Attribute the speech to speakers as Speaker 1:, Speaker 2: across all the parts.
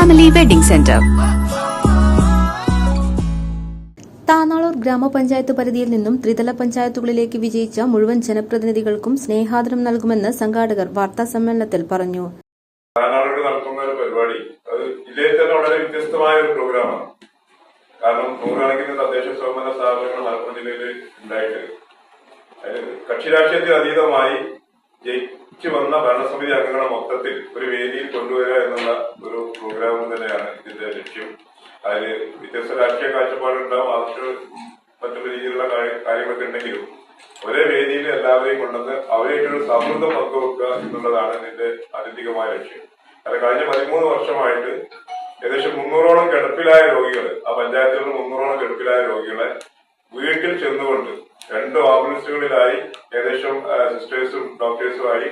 Speaker 1: Family wedding centre
Speaker 2: Tanalur ഗ്രാമപഞ്ചായത്ത് പരിധിയിൽ നിന്നും ത്രിതല പഞ്ചായത്തുകളിലേക്ക് വിജയിച്ച മുഴുവൻ ജനപ്രതിനിധികൾക്കും സ്നേഹാദരം നൽകുമെന്ന് സംഘാടകർ വാർത്താ സമ്മേളനത്തിൽ പറഞ്ഞു.
Speaker 3: വയനാട്ടിൽ നടത്തുന്ന ഒരു പരിപാടി. അത് ജില്ലയിൽ തന്നെ വളരെ വ്യത്യസ്തമായ ഒരു പ്രോഗ്രാമാണ്. കാരണം നൂറുകണക്കിന് തദ്ദേശ സ്വയംഭരണ സ്ഥാപനങ്ങൾ മലപ്പുറം ജില്ലയിൽ ഉണ്ടായിട്ട് കക്ഷി രാഷ്ട്രീയത്തിന് അതീതമായി ജയിച്ചു വന്ന ഭരണസമിതി അംഗങ്ങളെ മൊത്തത്തിൽ ഒരു വേദിയിൽ കൊണ്ടുവരിക എന്നുള്ള ഒരു പ്രോഗ്രാം തന്നെയാണ് ഇതിന്റെ ലക്ഷ്യം. അതിൽ വ്യത്യസ്ത രാഷ്ട്രീയ കാഴ്ചപ്പാടുണ്ടാവും. അവർക്ക് മറ്റുള്ള രീതിയിലുള്ള കാര്യങ്ങളൊക്കെ ഉണ്ടെങ്കിലും ഒരേ വേദിയിൽ എല്ലാവരെയും കൊണ്ടുവന്ന് അവരായിട്ടൊരു സൗഹൃദം പങ്കുവെക്കുക എന്നുള്ളതാണ് ഇതിന്റെ ആത്യന്തികമായ ലക്ഷ്യം. അത് കഴിഞ്ഞ പതിമൂന്ന് വർഷമായിട്ട് ഏകദേശം മുന്നൂറോളം കിടപ്പിലായ രോഗികൾ ആ പഞ്ചായത്തുകളിൽ മുന്നൂറോളം കിടപ്പിലായ രോഗികളെ വീട്ടിൽ ചെന്നുകൊണ്ട് രണ്ട് ആംബുലൻസുകളിലായി ഏകദേശം സിസ്റ്റേഴ്സും ഡോക്ടേഴ്സുമായി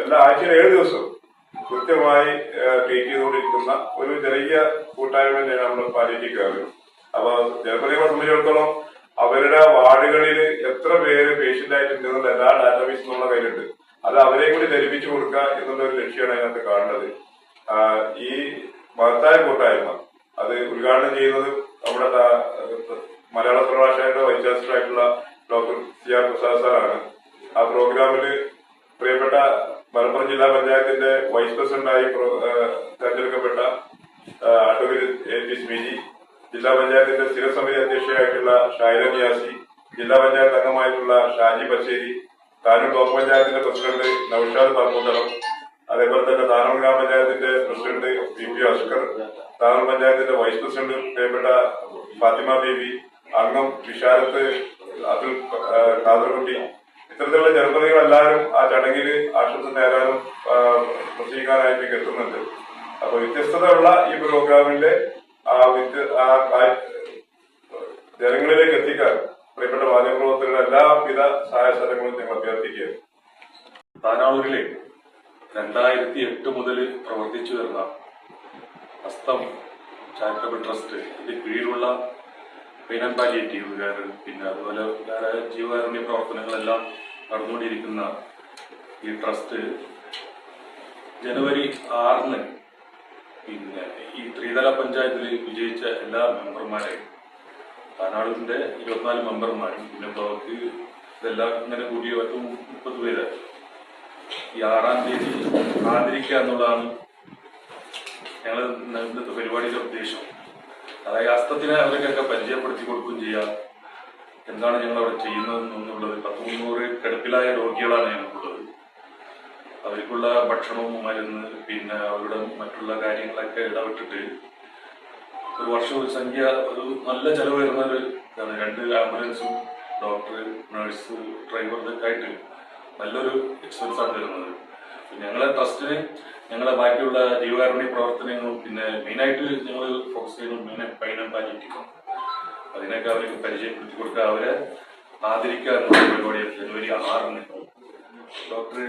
Speaker 3: എല്ലാ ആഴ്ചയിൽ ഏഴ് ദിവസവും കൃത്യമായി ട്രീറ്റ് ചെയ്തുകൊണ്ടിരിക്കുന്ന ഒരു ചെറിയ കൂട്ടായ്മ നമ്മൾ പാലിയേറ്റീവ് കെയർ അപ്പൊ ജനപ്രതികളെ സംബന്ധിച്ചിടത്തോളം അവരുടെ വാർഡുകളിൽ എത്ര പേര് പേഷ്യന്റ് ആയിട്ടുണ്ടെന്നുള്ള എല്ലാ ഡാറ്റാബേസും നമ്മുടെ കയ്യിലുണ്ട്. അത് അവരെ കൂടി ധരിപ്പിച്ചു കൊടുക്കുക എന്നുള്ള ഒരു ലക്ഷ്യമാണ് അതിനകത്ത് കാണുന്നത്. ഈ മഹത്തായ കൂട്ടായ്മ അത് ഉദ്ഘാടനം ചെയ്യുന്നത് നമ്മുടെ മലയാള സർവകലാശാലയുടെ വൈസ് ചാൻസലർ ആയിട്ടുള്ള ഡോക്ടർ സി ആർ പ്രസാദ് സാറാണ് ആ പ്രോഗ്രാമിൽ പ്രിയപ്പെട്ട മലപ്പുറം ജില്ലാ പഞ്ചായത്തിന്റെ വൈസ് പ്രസിഡന്റായി തെരഞ്ഞെടുക്കപ്പെട്ട അഡ്വക്കേറ്റ് എ ടി സ്മിജി ജില്ലാ പഞ്ചായത്തിന്റെ സ്ഥിരസമിതി അധ്യക്ഷയായിട്ടുള്ള ഷൈല നിയാസി ജില്ലാ പഞ്ചായത്ത് അംഗമായിട്ടുള്ള ഷാജി ബച്ചേരി താനൂർ ബ്ലോക്ക് പഞ്ചായത്തിന്റെ പ്രസിഡന്റ് നൌഷാദ് പറമ്പുതളം അതേപോലെ തന്നെ താനൂർ ഗ്രാമപഞ്ചായത്തിന്റെ president P P Askar Tanur പഞ്ചായത്തിന്റെ വൈസ് പ്രസിഡന്റ് പ്രിയപ്പെട്ട ഫാത്തിമ ബേബി അംഗം വിശാലത്ത് അതുൽ ആ, ഖാദർകുട്ടി ഇത്തരത്തിലുള്ള ജനപ്രതികൾ എല്ലാവരും ആ ചടങ്ങിൽ ആശംസ നേരാനും പ്രസംഗിക്കാനായിട്ടൊക്കെ പ്രസംഗിക്കാനായിട്ട് എത്തുന്നുണ്ട്. അപ്പൊ വ്യത്യസ്തതയുള്ള ഈ പ്രോഗ്രാമിന്റെ ആ ജനങ്ങളിലേക്ക് എത്തിക്കാൻ പ്രിയപ്പെട്ട മാധ്യമപ്രവർത്തകരുടെ എല്ലാവിധ സഹായ സ്ഥലങ്ങളും ഞങ്ങൾ അഭ്യർത്ഥിക്കുകയാണ്.
Speaker 4: താനാളൂരിലെ രണ്ടായിരത്തി എട്ട് മുതൽ പ്രവർത്തിച്ചു വരുന്ന അസ്തം ചാരിറ്റബിൾ ട്രസ്റ്റ് ഇതിന് കീഴിലുള്ള പെയിൻ ആൻഡ് പാലിയേറ്റീവുകാർ പിന്നെ അതുപോലെ ജീവകാരുണ്യ പ്രവർത്തനങ്ങളെല്ലാം നടന്നുകൊണ്ടിരിക്കുന്ന ഈ ട്രസ്റ്റ് ജനുവരി ആറിന് പിന്നെ ഈ ത്രിതല പഞ്ചായത്തിൽ വിജയിച്ച എല്ലാ മെമ്പർമാരെയും താനാളൂരിന്റെ ഇരുപത്തിനാല് മെമ്പർമാരും പിന്നെ ബ്ലോക്ക് ഇതെല്ലാം ഇങ്ങനെ കൂടി ഒരു മുപ്പത് പേര് ഈ ആറാം തീയതി ആദരിക്കുക എന്നുള്ളതാണ് ഞങ്ങൾ ഇന്നത്തെ പരിപാടിയുടെ ഉദ്ദേശം. അതായത് അസ്തത്തിനെ അവർക്കൊക്കെ പരിചയപ്പെടുത്തി കൊടുക്കുകയും ചെയ്യാം. എന്താണ് ഞങ്ങൾ അവിടെ ചെയ്യുന്നത് എന്നുള്ളത് പത്ത് മുന്നൂറ് കിടപ്പിലായ രോഗികളാണ് ഞങ്ങൾക്കുള്ളത്. അവർക്കുള്ള ഭക്ഷണവും മരുന്ന് പിന്നെ അവരുടെ മറ്റുള്ള കാര്യങ്ങളൊക്കെ ഇടപെട്ടിട്ട് ഒരു വർഷം ഒരു സംഖ്യ ഒരു നല്ല ചെലവ് വരുന്ന ഒരു ഇതാണ്. രണ്ട് ആംബുലൻസും ഡോക്ടർ നഴ്സ് ഡ്രൈവർ ഇതൊക്കെ ആയിട്ട് നല്ലൊരു എക്സ്പെൻസ് ആണ് വരുന്നത് ഞങ്ങളെ ട്രസ്റ്റിന് ഞങ്ങളെ ബാക്കിയുള്ള ജീവകാരുണ്യ പ്രവർത്തനങ്ങളും പിന്നെ മെയിനായിട്ട് ഞങ്ങൾ ഫോക്കസ് ചെയ്യുന്നത് മെയിൻ പൈൻ ആൻഡ് അതിനൊക്കെ അവർക്ക് പരിചയപ്പെടുത്തി കൊടുക്കുക അവരെ ആദരിക്കുക എന്നുള്ള പരിപാടിയാണ് ജനുവരി ആറിന്. Doctor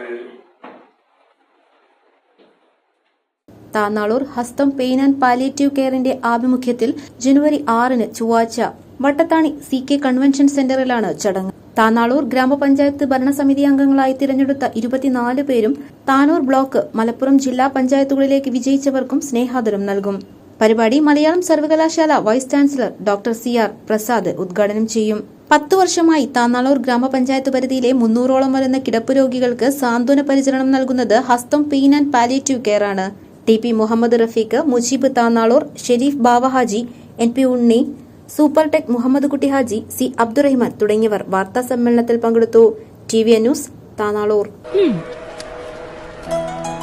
Speaker 2: Thannalur Hastham pain and palliative കെയറിന്റെ ആഭിമുഖ്യത്തിൽ ജനുവരി ആറിന് ചൊവ്വാഴ്ച വട്ടത്താണി സി കെ കൺവെൻഷൻ സെന്ററിലാണ് ചടങ്ങ്. താന്നാളൂർ ഗ്രാമപഞ്ചായത്ത് ഭരണസമിതി അംഗങ്ങളായി തിരഞ്ഞെടുത്ത ഇരുപത്തിനാല് പേരും താനൂർ ബ്ലോക്ക് മലപ്പുറം ജില്ലാ പഞ്ചായത്തുകളിലേക്ക് വിജയിച്ചവർക്കും സ്നേഹാദരം നൽകും. പരിപാടി മലയാളം സർവകലാശാല vice chancellor doctor C R Prasad ഉദ്ഘാടനം ചെയ്യും. പത്തു വർഷമായി താന്നാളൂർ ഗ്രാമപഞ്ചായത്ത് പരിധിയിലെ മുന്നൂറോളം വരുന്ന കിടപ്പ് രോഗികൾക്ക് സാന്ത്വന പരിചരണം നൽകുന്നത് Hastham pain and palliative care ആണ്. T P Muhammad Rafeeq Mujeeb Thannalur Shareef Bavahaji N P Unni super tech Muhammad Kutty Haji C Abdurahman തുടങ്ങിയവർ വാർത്താ സമ്മേളനത്തിൽ പങ്കെടുത്തു. T V news Tanalur